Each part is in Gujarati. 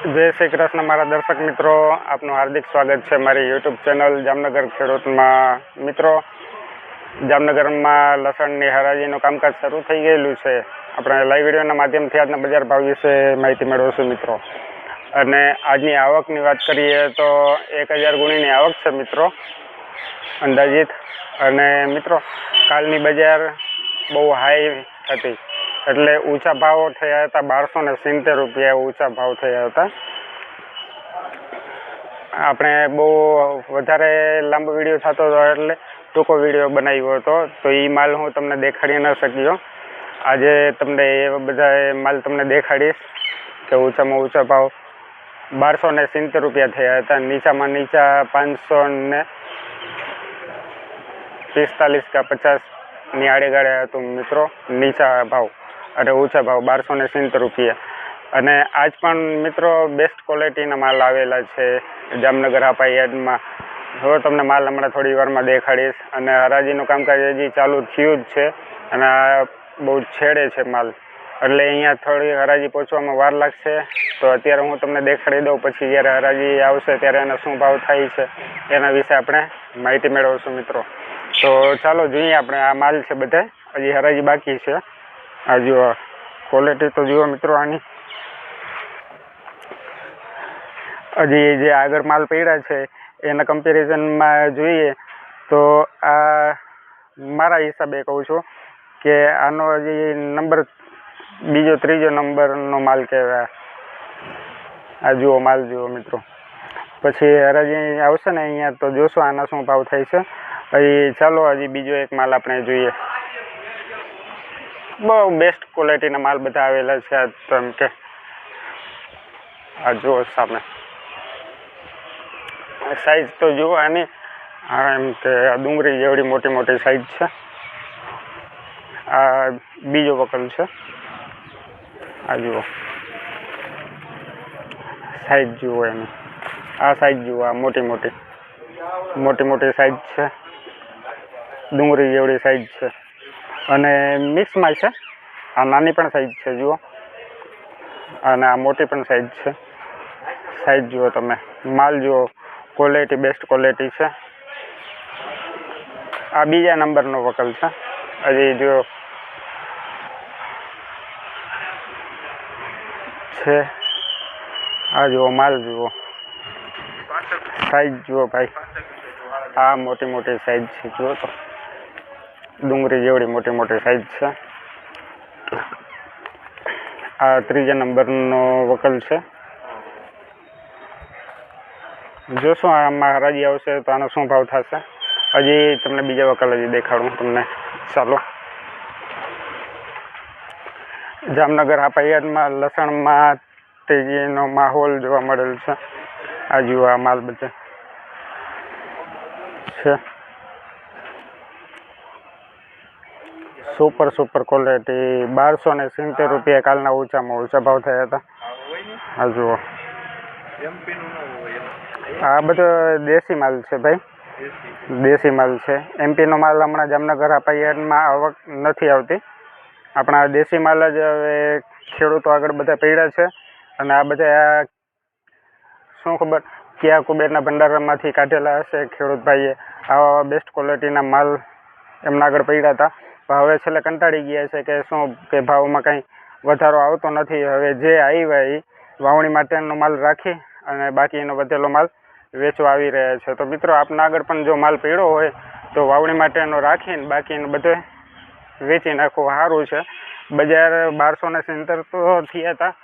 જય શ્રી કૃષ્ણ, મારા દર્શક મિત્રો. આપનું હાર્દિક સ્વાગત છે મારી યુટ્યુબ ચેનલ જામનગર ખેડૂતમાં. મિત્રો, જામનગરમાં લસણની હરાજીનું કામકાજ શરૂ થઈ ગયેલું છે. આપણે લાઈવ વિડીયોના માધ્યમથી આજના બજાર ભાવ વિશે માહિતી મેળવશું, મિત્રો. અને આજની આવકની વાત કરીએ તો એક હજાર ગુણીની આવક છે, મિત્રો, અંદાજિત. અને મિત્રો, કાલની બજાર બહુ હાઈ હતી. એટલે ઊંચા ભાવો થયા હતા બારસો ને સિત્તેર રૂપિયા ઊંચા ભાવ થયા હતા. આપણે બહુ વધારે લાંબો વીડિયો થતો હતો એટલે ટૂંકો વીડિયો બનાવ્યો હતો. તો એ માલ હું તમને દેખાડી ન શક્યો. આજે તમને એ બધા માલ તમને દેખાડીશ કે ઊંચામાં ઊંચા ભાવ બારસો ને સિત્તેર રૂપિયા થયા હતા. નીચામાં નીચા પાંચસો ને પિસ્તાલીસ કે પચાસની આડેગાળે હતું મિત્રો. નીચા ભાવ. અને ઊંચા ભાવ, બારસો ને સિત્તેર રૂપિયા. અને આજ પણ મિત્રો બેસ્ટ ક્વોલિટીના માલ આવેલા છે જામનગર હાપા યાર્ડમાં. હવે તમને માલ હમણાં થોડી વારમાં દેખાડીશ. અને હરાજીનું કામકાજ હજી ચાલુ થયું જ છે. અને બહુ છેડે છે માલ. એટલે અહીંયા થોડી હરાજી પહોંચવામાં વાર લાગશે. તો અત્યારે હું તમને દેખાડી દઉં. પછી જ્યારે હરાજી આવશે ત્યારે એનો શું ભાવ થાય છે એના વિશે આપણે માહિતી મેળવશું મિત્રો. તો ચાલો જોઈએ આપણે આ માલ છે બધે. હજી હરાજી બાકી છે. આ જુઓ ક્વોલિટી તો જુઓ મિત્રો આની. હજી જે આગળ માલ પડ્યા છે, એના કમ્પેરિઝનમાં જોઈએ તો આ મારા હિસાબે કહું છું કે આનો હજી નંબર બીજો, ત્રીજો નંબરનો માલ કહેવાય. આ જુઓ માલ જુઓ મિત્રો. પછી હરાજી આવશે ને અહીંયા તો જોશું આના શું ભાવ થાય છે. હજી ચાલો હજી બીજો એક માલ આપણે જોઈએ. બહુ બેસ્ટ ક્વોલિટીના માલ બધા આવેલા છે આ તો કે. આ જુઓ સામે. સાઈઝ તો જુઓ આની. એમ કે આ ડુંગળી જેવડી મોટી મોટી સાઈઝ છે. આ બીજો વકલ છે. આ જુઓ. સાઈઝ જુઓ એની. આ સાઈઝ જુઓ, આ મોટી મોટી. મોટી મોટી સાઈઝ છે. ડુંગળી જેવડી સાઈઝ છે. અને મિક્સમાં છે. આ નાની પણ સાઈઝ છે, જુઓ. અને આ મોટી પણ સાઈઝ છે. સાઈઝ જુઓ તમે. માલ જુઓ. ક્વોલિટી બેસ્ટ ક્વોલિટી છે. આ બીજા નંબરનો વકલ છે. હજી જો છે. આ જુઓ, માલ જુઓ. સાઈઝ જુઓ ભાઈ. આ મોટી મોટી સાઈઝ છે, જુઓ તો. ડુંગળી જેવડી મોટી મોટી સાઈઝ છે. આ ત્રીજા નંબરનો વકલ છે. જોશું આમાં હરાજી આવશે તો આનો શું ભાવ થશે? હજી તમને બીજા વકલ હજી દેખાડું તમને. ચાલો. જામનગર હાપાયાદમાં લસણમાં તેજીનો માહોલ જોવા મળેલ છે. આ જુઓ આ માલ બધા છે. સુપર સુપર ક્વોલિટી બારસો ને સિત્તેર રૂપિયા કાલના ઊંચામાં ઊંચા ભાવ થયા હતા. આ જુઓ. આ બધો દેશી માલ છે ભાઈ. દેશી. માલ છે. એમપીનો માલ હમણાં જામનગર હાપાયાદમાં આવક નથી આવતી. આપણા દેશી માલ જ હવે ખેડૂતો આગળ બધા પડ્યા છે. અને આ બધા શું ખબર કયા કુબેરના ભંડારામાંથી કાઢેલા હશે ખેડૂત ભાઈએ આવા બેસ્ટ ક્વોલિટીના માલ એમના આગળ પડ્યા હતા. હવે છેલ્લે કંટાળી ગયા છે કે શું કે ભાવમાં કંઈ વધારો આવતો નથી. હવે જે આવ્યા એ વાવણી માટેનો માલ રાખી અને બાકીનો વધેલો માલ વેચવા આવી રહ્યા છે. તો મિત્રો, આપના આગળ પણ જો માલ પીળો હોય તો વાવણી માટેનો રાખીને બાકીનો બધે વેચી નાખવું સારું છે. બજાર બારસો ને સિત્તેર તો થયા હતા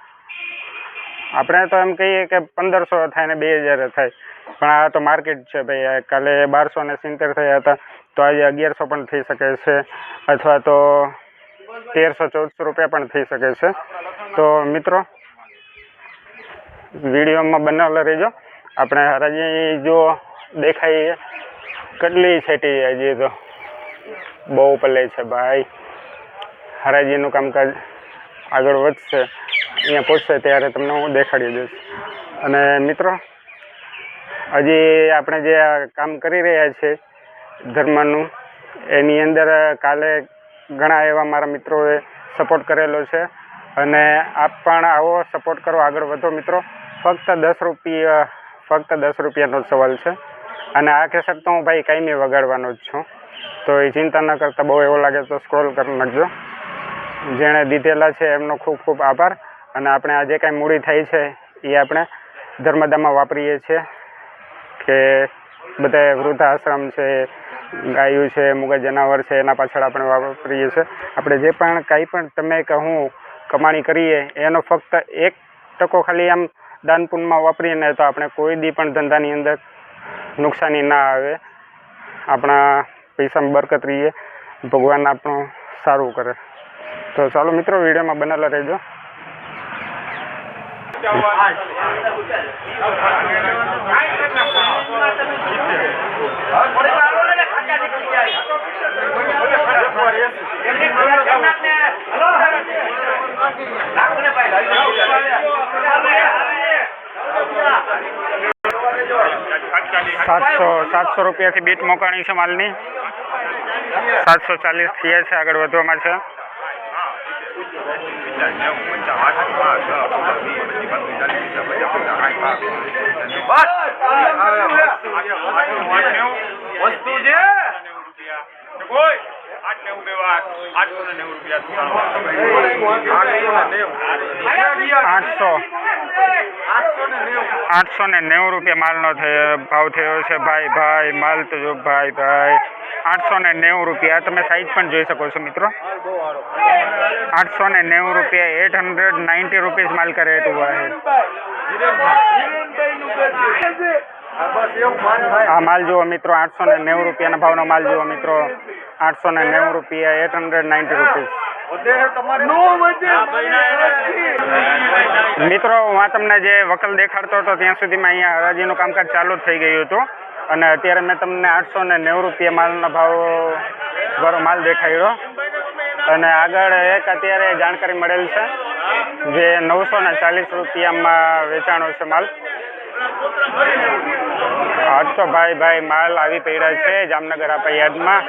આપણે તો એમ કહીએ કે પંદરસો થાય ને બે હજાર થાય. પણ આ તો માર્કેટ છે ભાઈ. કાલે બારસો ને સિત્તેર થયા હતા. તો આજે અગિયારસો પણ થઈ શકે છે, અથવા તો તેરસો ચૌદસો રૂપિયા પણ થઈ શકે છે. તો મિત્રો, વિડીયોમાં બનાવેલા રહેજો. આપણે હરાજી જો દેખાય, કેટલી છેટી હજી તો? બહુ પલે છે ભાઈ. હરાજીનું કામકાજ આગળ વધશે. અહીંયા પહોંચશે ત્યારે તમને હું દેખાડી દઈશ. અને મિત્રો, હજી આપણે જે કામ કરી રહ્યા છીએ ધર્મનું. એની અંદર કાલે ઘણા એવા મારા મિત્રોએ સપોર્ટ કરેલો છે. અને આપ પણ આવો સપોર્ટ કરો, આગળ વધો મિત્રો. ફક્ત દસ રૂપિયા ફક્ત દસ રૂપિયાનો જ સવાલ છે. અને આ કેસેટ તો હું, ભાઈ, કાંઈ વગાડવાનો જ છું. તો એ ચિંતા ન કરતા, બહુ એવો લાગે તો સ્ક્રોલ કરી નાખજો. જેણે દીધેલા છે, એમનો ખૂબ ખૂબ આભાર. અને આપણે આ જે કાંઈ મૂડી થાય છે, એ આપણે ધર્મદામાં વાપરીએ છીએ. કે બધા વૃદ્ધાશ્રમ છે ગાયું છે, મૂગા જનાવર છે, એના પાછળ આપણે વાપરીએ છીએ. આપણે જે પણ કાંઈ પણ તમે કે હું કમાણી કરીએ, એનો ફક્ત એક ટકો ખાલી આમ દાન પુણ્યમાં વાપરીએ ને તો આપણે કોઈ દી પણ ધંધાની અંદર નુકસાની ના આવે. આપણા પૈસામાં બરકત રહીએ, ભગવાન આપણું સારું કરે. તો ચાલો મિત્રો, વિડીયોમાં બનેલા રહેજો. સાતસો સાતસો રૂપિયાથી બીટ મોકાણી છે માલની. સાતસો ચાલીસ થયા છે આગળ વધવામાં છે. વસ્તુ છે! કોઈ આઠ નેવું વ્યવહાર આઠસો ને નેવું રૂપિયા આઠસો આઠસો. ને નેવું. રૂપિયા માલનો થયો ભાવ થયો છે. ભાઈ ભાઈ માલ તો જો ભાઈ ભાઈ. આઠસો ને નેવું રૂપિયા. તમે સાઈઝ પણ જોઈ શકો છો મિત્રો. આઠસો ને નેવું રૂપિયા. એટ હંડ્રેડ નાઇન્ટી રૂપીઝ માલ કરે એટલું આ માલ જુઓ મિત્રો, આઠસો ને નેવું રૂપિયાના ભાવનો માલ જુઓ મિત્રો. આઠસો ને નેવું રૂપિયા એટ હંડ્રેડ નાઇન્ટી રૂપીસ મિત્રો, હું તમને જે વકલ દેખાડતો હતો, ત્યાં સુધીમાં અહીંયા હરાજીનું કામકાજ ચાલુ થઈ ગયું હતું. અને અત્યારે મેં તમને આઠસો ને નેવું રૂપિયા માલના ભાવ વાળો માલ દેખાડ્યો. અને આગળ એક અત્યારે જાણકારી મળેલ છે, જે નવસો ને ચાલીસ રૂપિયામાં વેચાણો છે માલ. આજ તો ભાઈ ભાઈ માલ આવી પડ્યા છે, જામનગર આપા યાદમાં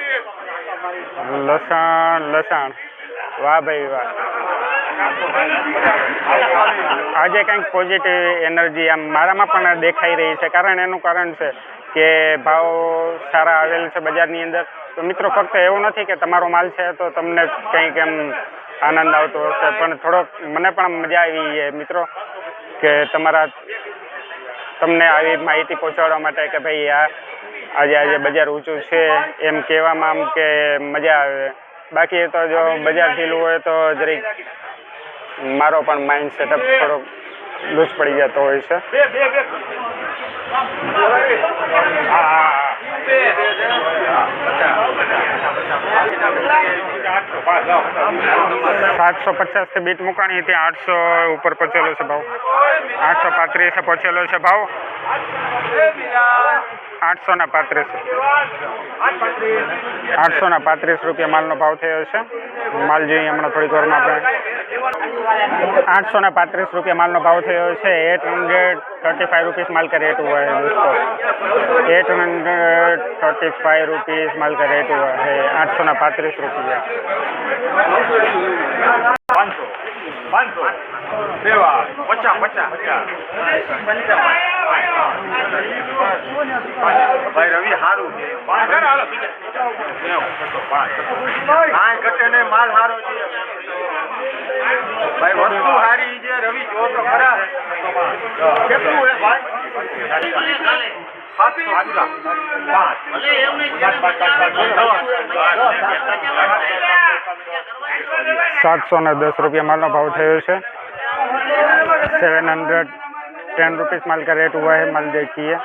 લસણ લસણ. વાહ ભાઈ વાહ. આજે કંઈક પોઝિટિવ એનર્જી આમ મારામાં પણ દેખાઈ રહી છે, કારણ એનું કારણ છે કે ભાવ સારા આવેલ છે બજારની અંદર. તો મિત્રો, ફક્ત એવું નથી કે તમારો માલ છે તો તમને કંઈક એમ આનંદ આવતો હશે, પણ થોડોક મને પણ મજા આવી છે, મિત્રો, કે તમારા તમને આવી માહિતી પહોંચાડવા માટે કે ભાઈ આ આજે આજે બજાર ઊંચું છે એમ કહેવામાં આમ કે મજા આવે. બાકી તો જો બજાર ઢીલું હોય તો જરીક મારો પણ માઇન્ડ સેટઅપ થોડોક લૂઝ પડી જતો હોય છે. હા. હા પચાસથી બીટ મુકાણી હતી, આઠસો ઉપર પહોંચેલો છે ભાવ. આઠસો પાંત્રીસે પહોંચેલો છે ભાવ. આઠસો ના પાંત્રીસ આઠસો ના પાંત્રીસ રૂપિયા માલનો ભાવ થયો છે માલ જોઈએ હમણાં થોડીક વારમાં આપણે आठ सौ ने पैंतीस रुपये माल નો ભાવ થયો છે eight hundred thirty five rupees माल का रेट हुआ है दोस्तों eight hundred thirty five rupees माल का रेट हुआ है आठ सौ ना पैंतीस रुपया પાંચસો પાંચસો સેવા પચાસ પચાસ ભાઈ રવિ સારું કાંઈ ઘટે નહીં માલ સારો છે. ભાઈ વસ્તુ સારી છે રવિ જો તો ખરા. કેટલું હે ભાઈ? આટલા પાંચ સાતસો ને દસ રૂપિયા માલનો ભાવ થયો છે સેવન હંડ્રેડ टेन रुपीज़ माल का रेट हुआ है माल देखिए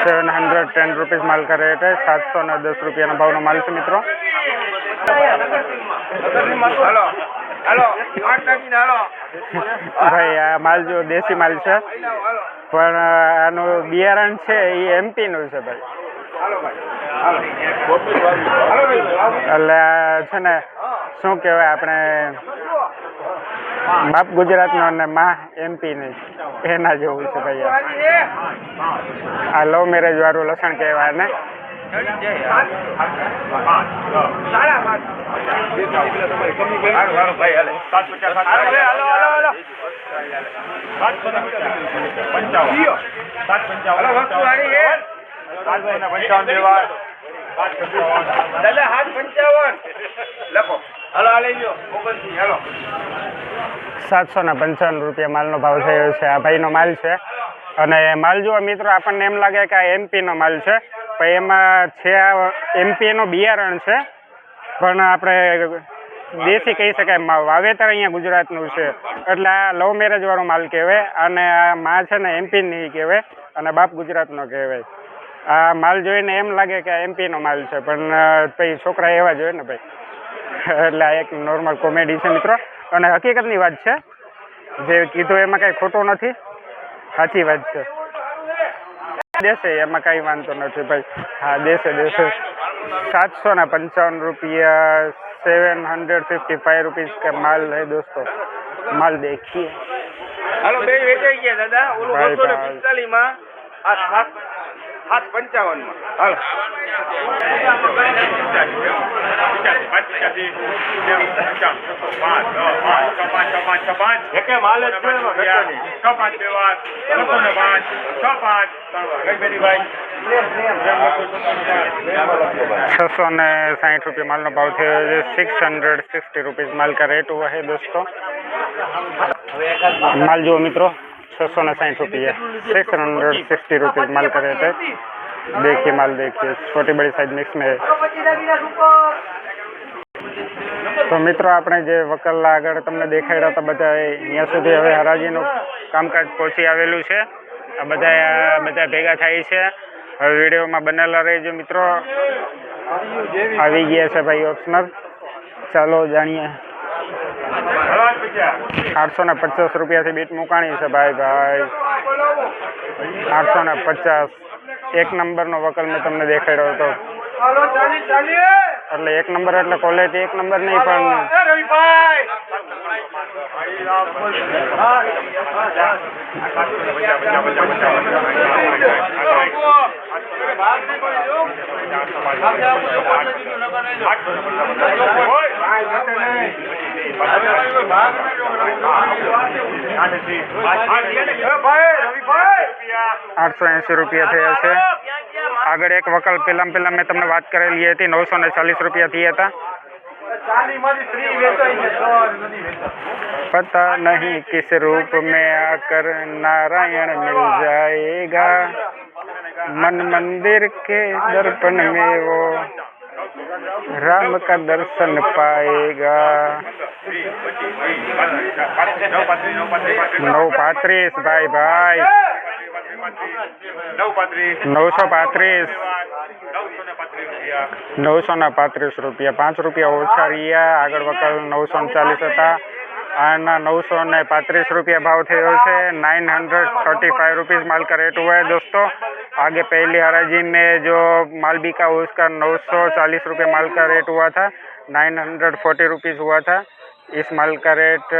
सेवन हंड्रेड टेन रुपीज़ माल का रेट है सात सौ नौ दस रुपया ना भाव माल से मित्रों ભાઈ આ માલ જો દેશી માલ છે પણ આનું બિયારણ છે એ એમપીનું છે ભાઈ એટલે છે ને શું કહેવાય આપણે બાપ ગુજરાતનો અને મા એમપીની એના જેવું છે ભાઈ આ. લો લવ મેરેજ વાળું લસણ કહેવાય ને. પંચાવન. પંચાવન છે? સાતસો ને પંચાવન દેવા સાત પંચાવન દાદા હાથ પંચાવન. લખો. હાલો આ લઈ લ્યો. ઓગણસી હાલો. સાતસો ને પંચાવન રૂપિયા માલનો ભાવ થયો છે. આ ભાઈનો માલ છે. અને માલ જુઓ મિત્રો આપણને એમ લાગે કે આ એમપીનો માલ છે. પણ એમાં છે એમપીનો બિયારણ છે. પણ આપણે દેશી કહી શકાય મા- વાવેતર અહીંયા ગુજરાતનું છે. એટલે આ લવ મેરેજ વાળો માલ કહેવાય. અને આ માં છે ને એમપીની કહેવાય. અને બાપ ગુજરાતનો કહેવાય. આ માલ જોઈને એમ લાગે કે એમપી નો માલ છે પણ પછી છોકરા એવા જોઈએ ને ભાઈ. એટલે આ એક નોર્મલ કોમેડી છે મિત્રો. અને હકીકતની વાત છે જે કીધું એમાં કાંઈ ખોટું નથી. સાચી વાત છે. દેશે એમાં કાંઈ વાંધો નથી ભાઈ. હા દેશે દેશે. સાતસો ને પંચાવન રૂપિયા seven hundred fifty five rupees કે માલ લે દોસ્તો. માલ દેખીએ. હાલો બે વેચાઈ ગયા દાદા. ઓલું બસો ને પિસ્તાલીસમાં આ સાત સાત પંચાવનમાં હાલ છસો ને સાઠ રૂપિયા માલનો ભાવ થયો છે. સિક્સ હંડ્રેડ સિક્સટી રૂપીઝ માલ કા રેટ હુઆ દોસ્તો. માલ જુઓ મિત્રો. छः सौ ने साठ रुपये सिक्स हंड्रेड सिक्सटी रुपीज़ माल का रेट है देखिए माल देखिए छोटी बड़ी साइज मिक्स में है તો મિત્રો આપણે જે વકલના આગળ તમને દેખાડ્યા હતા બધા અહીંયા સુધી હવે હરાજીનું કામકાજ પહોંચી આવેલું છે આ બધા બધા ભેગા થાય છે હવે વિડીયોમાં બનેલા રહેજો મિત્રો આવી ગયા છે ભાઈ ઓપ્શનર ચાલો જાણીએ આઠસો ને પચાસ રૂપિયાથી બીટ મુકાણી છે ભાઈ ભાઈ. આઠસો ને પચાસ. એક નંબરનો વકલ મેં તમને દેખાડ્યો હતો. એટલે એક નંબર એટલે ક્વોલિટી એક નંબર નહીં પણ રવિભાઈ. આઠસો એંસી રૂપિયા થયા છે આગળ એક વકલ પહેલાં પહેલાં મેં તમને વાત કરેલી હતી નવસો ને ચાલીસ રૂપિયા થયા હતા ચાલી માંથી ત્રીસ વેચાઈ છે ત્રણ નથી વેચાતા. पता नहीं किस रूप में आकर नारायण मिल जाएगा मन मंदिर के दर्पण में वो राम का दर्शन पाएगा नौ પાંત્રીસ ભાઈ ભાઈ નવ પાંત્રીસ નવસો પાંત્રીસ નવસો ને પાંત્રીસ રૂપિયા નવસો ના પાંત્રીસ રૂપિયા પાંચ રૂપિયા ઓછા રહ્યા આગળ વકલ નવસો ને ચાલીસ હતા આના નવસો ને પાંત્રીસ રૂપિયા ભાવ થયો છે nine hundred thirty five rupees माल का रेट हुआ है दोस्तों आगे पहली हराजी में जो माल बिका उसका नौ सौ चालीस रुपये माल का रेट हुआ था नाइन हंड्रेड फोर्टी रुपीज़ हुआ था इस माल का rate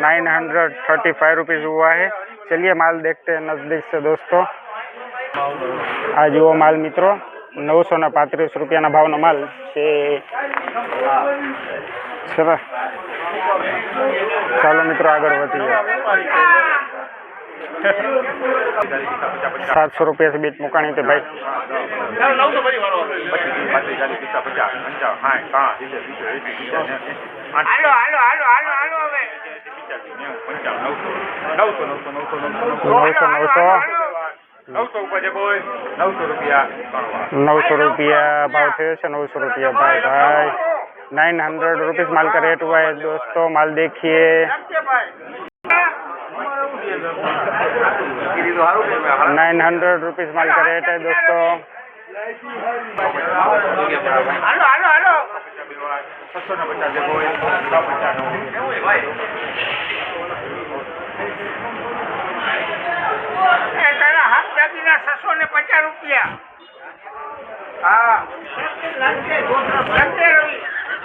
nine hundred thirty five rupees हुआ है चलिए माल देखते हैं नज़दीक से दोस्तों आज वो माल मित्रों नौ सौ ना पैंतीस रुपया ना भाव ना माल से સરસ. ચાલો મિત્રો આગળ વધીએ. સાતસો રૂપિયાથી બીટ મુકાણી હતી ભાઈ. નવસો નવસો. રૂપિયા. નવસો રૂપિયા ભાવ થયો છે નવસો રૂપિયા ભાઈ ભાઈ नाइन हंड्रेड रुपीज़ माल का रेट हुआ है दोस्तों माल देखिए नाइन हंड्रेड रुपीज़ माल का रेट है दोस्तों હાલો હાલો હાલો છસો ને પચાસ છે કોઈ છ પચાસ એ તારા હાથ દાગીના છસો ને પચાસ રૂપિયા હા લંકે રવિ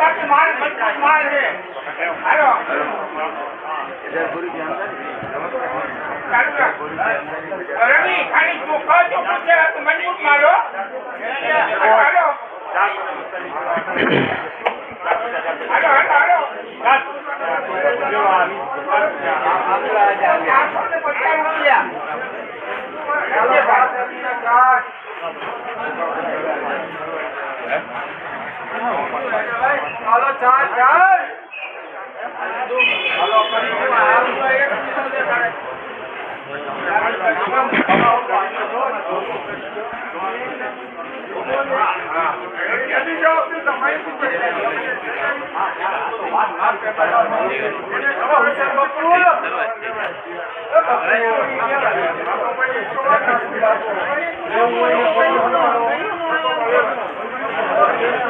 બાકી માલ મજબૂત માલ છે. હાલો. રવિ, ખાલી ચોખો ચોખ્ખો છે મજબૂત માલો હાલો હાલો. હાલો હાલો ચારસો ને પચાસ રૂપિયા ચાલો ચાલ ચાલ ચાલો Thank you.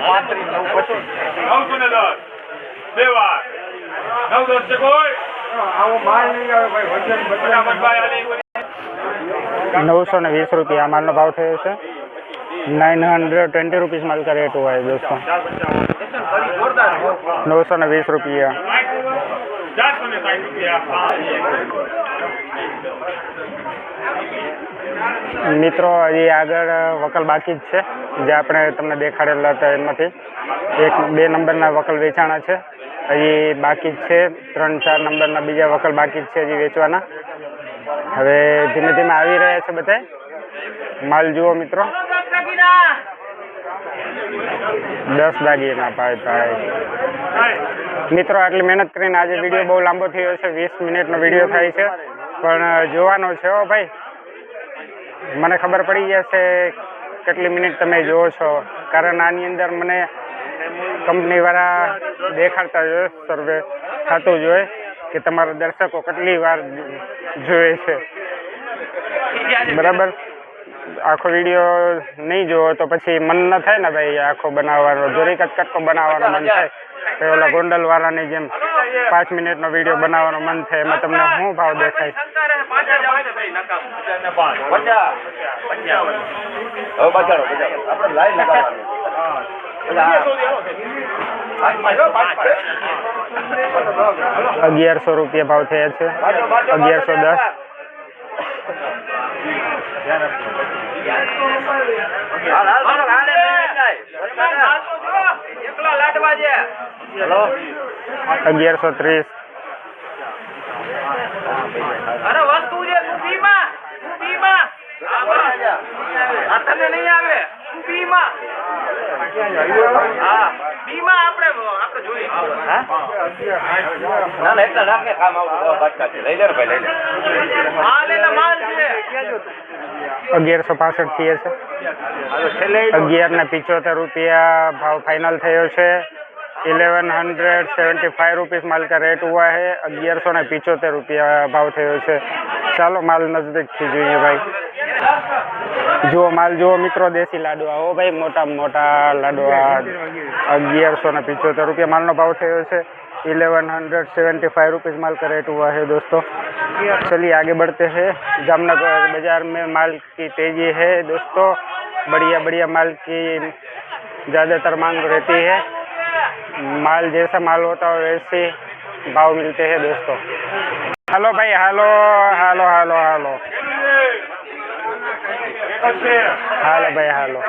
પાંત્રીસ નવ પચીસ નવસો ને દસ બે વાર નવ દસ છે કોઈ આવો માલ નહીં આવે ભાઈ વજન ફટાફટ ભાઈ આલી નવસો ને વીસ રૂપિયા આ માલનો ભાવ થયો છે નાઇન હંડ્રેડ ટ્વેન્ટી રૂપીસ માલ का रेट हुआ है दोस्तों नौ ने बीस रुपया મિત્રો, હજી આગળ વકલ બાકી જ છે. જે આપણે તમને દેખાડેલા હતા એમાંથી. એક, બે નંબરના વકલ વેચાણા છે. હજી બાકી જ છે. ત્રણ, ચાર નંબરના બીજા વકલ બાકી જ છે હજી વેચવાના. હવે ધીમે ધીમે આવી રહ્યા છે બધા માલ જુઓ મિત્રો. દસ દાગીના ભાઈ ભાઈ. મિત્રો, આટલી મહેનત કરીને આજે વીડિયો બહુ લાંબો થયો છે. વીસ મિનિટનો વીડિયો થાય છે. પણ જોવાનો છે હો ભાઈ. મને ખબર પડી જશે કેટલી મિનિટ તમે જુઓ છો. કારણ આની અંદર મને કંપનીવાળા દેખાડતા જોઈએ સર્વે થતું જોઈએ કે તમારા દર્શકો કેટલી વાર જોવે છે. બરાબર? આખો વીડિયો નહીં જોવો તો પછી મન ન થાય ને ભાઈ આખો બનાવવાનો. જોરીક જ કટકો બનાવવાનો મન થાય. તો ઓલા ગોંડલ વાળાની જેમ પાંચ મિનિટનો વીડિયો બનાવવાનો મન થાય એમાં તમને શું ભાવ દેખાય અગિયારસો રૂપિયા ભાવ થયા છે અગિયારસો દસ હાલ હાલ હાલ હાલ. અગિયારસો ત્રીસ અરે વસ્તુ છે તું આવે તું બીમાં. હા બીમાં આપણે આપણે જોઈએ. ના ના એટલા રાખે કામ આવતું બાટકા છે લઈ લે ને ભાઈ લઈ લે. માલ એટલે માલ છે. અગિયારસો પાસઠ થયા છે. અગિયાર ને પિચોતેર રૂપિયા ભાવ ફાઇનલ થયો છે. Eleven hundred seventy five rupees माल का रेट हुआ है। अगियारो ने पिचोतेर रुपया भाव थे चलो, माल नज़दीक थी जो भाई। जो माल जुओ मित्रों देसी लाडवा हो भाई मोटा मोटा लाडवा अगियारो ने पिचोतेर रुपया माल ना भाव थे eleven hundred seventy five rupees माल का रेट हुआ है, दोस्तों। चलिए, आगे बढ़ते है। जामनगर बाज़ार में माल की तेज़ी है, दोस्तों। बढ़िया बढ़िया माल की ज़्यादातर मांग रहती है। माल जैसा माल होता है वैसे भाव मिलते हैं दोस्तों। हेलो भाई, hello hello hello hello. Hello भाई, हेलो।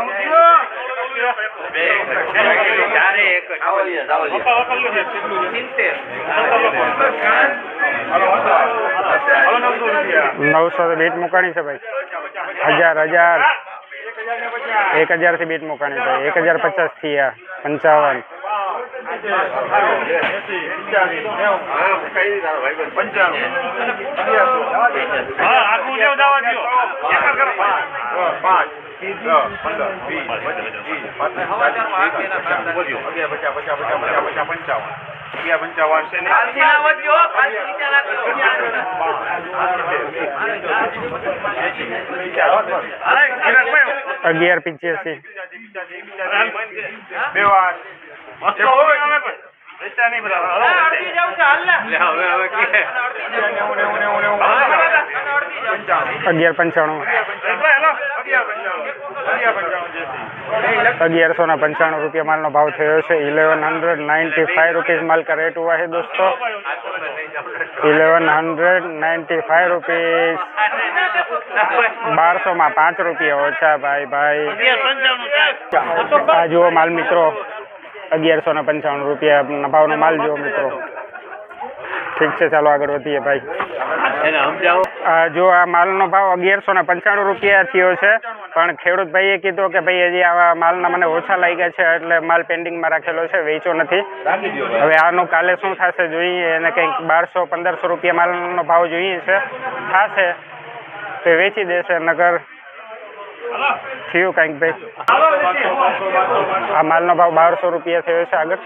नौ सौ बीट मुकानी से भाई। हज़ार हज़ार। एक हज़ार से बीट मुकानी से एक हज़ार पचास थी पंचावन। પંચાવન હા આખું દેવ દાવા દ્યો. કાલથી ના. અગિયાર પિચ્યાસી બે વાર અગિયાર પંચાણું. અગિયારસો પંચાણું રૂપિયા માલનો ભાવ થયો છે. Eleven hundred ninety five rupees માલ કા રેટ હુઆ હે દોસ્તો? Eleven hundred ninety five rupees બારસો માં પાંચ રૂપિયા ઓછા ભાઈ ભાઈ. આ જુઓ માલ મિત્રો. અગિયારસો ને પંચાણું રૂપિયા ભાવનો માલ જુઓ મિત્રો. ઠીક છે ચાલો આગળ વધીએ ભાઈ. આ જો આ માલનો ભાવ અગિયારસો ને પંચાણું રૂપિયા થયો છે પણ ખેડૂત ભાઈએ કીધું કે ભાઈ હજી આવા માલના મને ઓછા લાગ્યા છે એટલે માલ પેન્ડિંગમાં રાખેલો છે વેચો નથી. હવે આનું કાલે શું થશે જોઈએ એને કંઈક બારસો પંદરસો રૂપિયા માલનો ભાવ જોઈએ છે થશે તો વેચી દેશે નગર થયું કંઈક ભાઈ આ માલનો ભાવ બારસો રૂપિયા થયો છે આગળ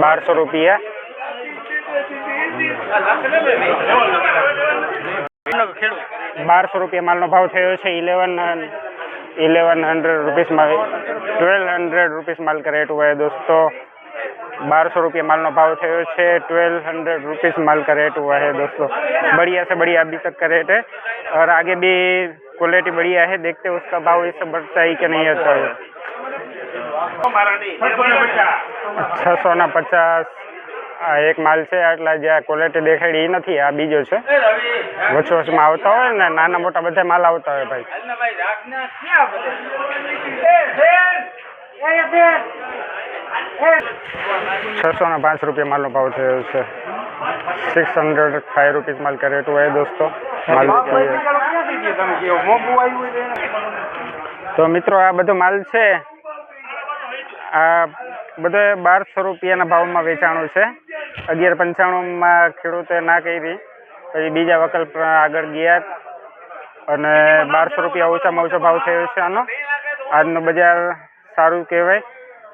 બારસો રૂપિયા બારસો રૂપિયા માલનો ભાવ થયો છે इलेवन इलेवन हंड्रेड रुपीज़ माल ट्वेल्व हंड्रेड रुपीज़ माल का रेट हुआ है दोस्तों बारह सौ रुपये माल नो भाव थयो છે ट्वेल्व हंड्रेड रुपीज़ माल का रेट हुआ है दोस्तों बढ़िया से बढ़िया अभी तक का रेट है और आगे भी क्वालिटी बढ़िया है देखते हैं उसका भाव इससे बढ़ता है कि नहीं होता है છસો ના પચાસ આ એક માલ છે એટલે જે આ ક્વોલિટી દેખાડી એ નથી આ બીજો છે વચ્ચે વચમાં આવતા હોય ને નાના મોટા બધા માલ આવતા હોય ભાઈ છસો ને પાંચ રૂપિયા માલનો ભાવ થયો છે. સિક્સ હંડ્રેડ ફાઈવ રૂપીઝ માલ કેરેટ એ દોસ્તો. માલ તો મિત્રો આ બધો માલ છે. આ બધો બારસો રૂપિયાના ભાવમાં વેચાણું છે. અગિયાર પંચાણુંમાં ખેડૂતે ના કરી. પછી બીજા વકલ્પ આગળ ગયા. અને બારસો રૂપિયા ઓછામાં ઓછો ભાવ થયો છે આનો. આજનો બજાર સારું કહેવાય.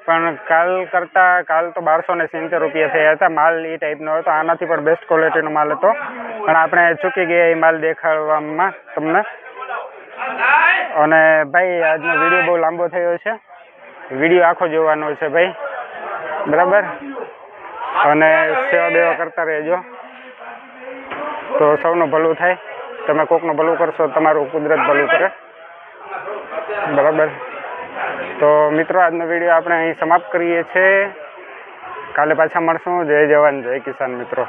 પણ કાલ કરતાં, કાલ તો બારસો ને સિત્તેર રૂપિયા થયા હતા માલ એ ટાઈપનો હતો, આનાથી પણ બેસ્ટ ક્વોલિટીનો માલ હતો. પણ આપણે ચૂકી ગયા એ માલ દેખાડવામાં તમને. અને ભાઈ, આજનો વીડિયો બહુ લાંબો થયો છે. વીડિયો આખો જોવાનો છે ભાઈ. બરાબર? અને સેવા બેવા કરતા રહેજો. તો સૌનું ભલું થાય. તમે કોકનું ભલું કરશો તમારું કુદરત ભલું કરે. બરાબર? તો મિત્રો, આજનો વીડિયો આપણે અહીં સમાપ્ત કરીએ છીએ. કાલે પાછા મળશું. જય જવાન, જય કિસાન મિત્રો.